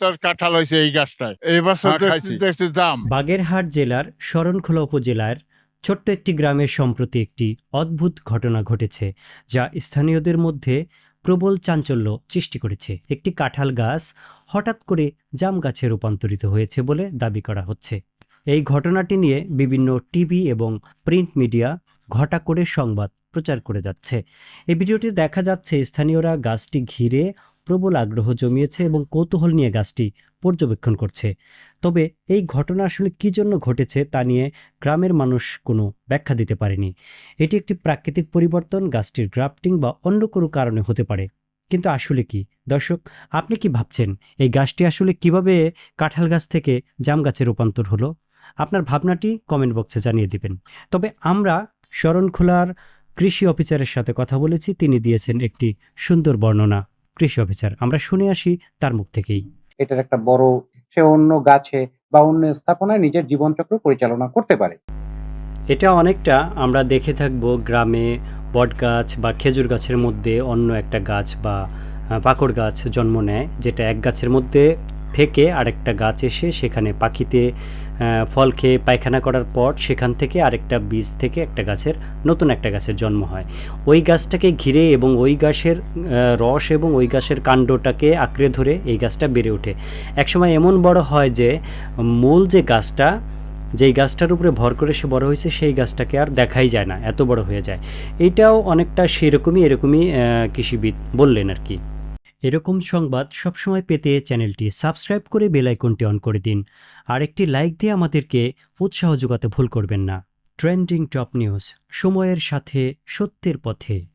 তোর কাঁঠাল হয়েছে এই গাছটায়। এই বছর হ্যাঁ। দেখছি দাম। বাগেরহাট জেলার শরণখোলা উপজেলার ছোট্ট একটি গ্রামের সম্প্রতি একটি অদ্ভুত ঘটনা ঘটেছে যা স্থানীয়দের মধ্যে প্রবল চাঞ্চল্য সৃষ্টি করেছে। একটি কাঁঠাল গাছ হঠাৎ করে জাম গাছে রূপান্তরিত হয়েছে বলে দাবি করা হচ্ছে। এই ঘটনাটি নিয়ে বিভিন্ন টিভি এবং প্রিন্ট মিডিয়া ঘটা করে সংবাদ প্রচার করে যাচ্ছে। এই ভিডিওটি দেখা যাচ্ছে স্থানীয়রা গাছটি ঘিরে প্রবল আগ্রহ জমিয়েছে এবং কৌতূহল নিয়ে গাছটি পর্যবেক্ষণ করছে। তবে এই ঘটনা আসলে কী জন্য ঘটেছে তা নিয়ে গ্রামের মানুষ কোনো ব্যাখ্যা দিতে পারেনি। এটি একটি প্রাকৃতিক পরিবর্তন, গাছটির গ্রাফটিং বা অন্য কোনো কারণে হতে পারে। কিন্তু আসলে কি? দর্শক, আপনি কি ভাবছেন, এই গাছটি আসলে কীভাবে কাঁঠাল গাছ থেকে জাম গাছে রূপান্তর হলো? আপনার ভাবনাটি কমেন্ট বক্সে জানিয়ে দিবেন। তবে আমরা শরণখোলার কৃষি অফিসারের সাথে কথা বলেছি, তিনি দিয়েছেন একটি সুন্দর বর্ণনা। কৃষি অফিসার। আমরা শুনে আসি তার মুখ থেকেই। এটার একটা বড় সে অন্য গাছে বা অন্য স্থাপনায় নিজের জীবনচক্র পরিচালনা করতে পারে। এটা অনেকটা আমরা দেখে থাকব গ্রামে বট গাছ বা খেজুর গাছের মধ্যে অন্য একটা গাছ বা পাকড় গাছ জন্ম নেয় যেটা এক গাছের মধ্যে থেকে আরেকটা গাছ এসে সেখানে পাখিতে ফল খেয়ে পায়খানা করার পর সেখান থেকে আরেকটা বীজ থেকে একটা গাছের, নতুন একটা গাছের জন্ম হয়। ওই গাছটাকে ঘিরে এবং ওই গাছের রস এবং ওই গাছের কাণ্ডটাকে আঁকড়ে ধরে এই গাছটা বেড়ে ওঠে। একসময় এমন বড় হয় যে, মূল যে গাছটা, যেই গাছটার উপরে ভর করে সে বড় হয়েছে, সেই গাছটাকে আর দেখাই যায় না, এত বড় হয়ে যায়। এইটাও অনেকটা সেরকমই এরকমই কৃষিবিদ বললেন আর কি। এরকম সংবাদ সবসময় পেতে চ্যানেলটি সাবস্ক্রাইব করে বেল আইকনটি অন করে দিন। আর একটি লাইক দিয়ে আমাদেরকে উৎসাহ যোগাতে ভুল করবেন না। ট্রেন্ডিং টপ নিউজ, সময়ের সাথে সত্যের পথে।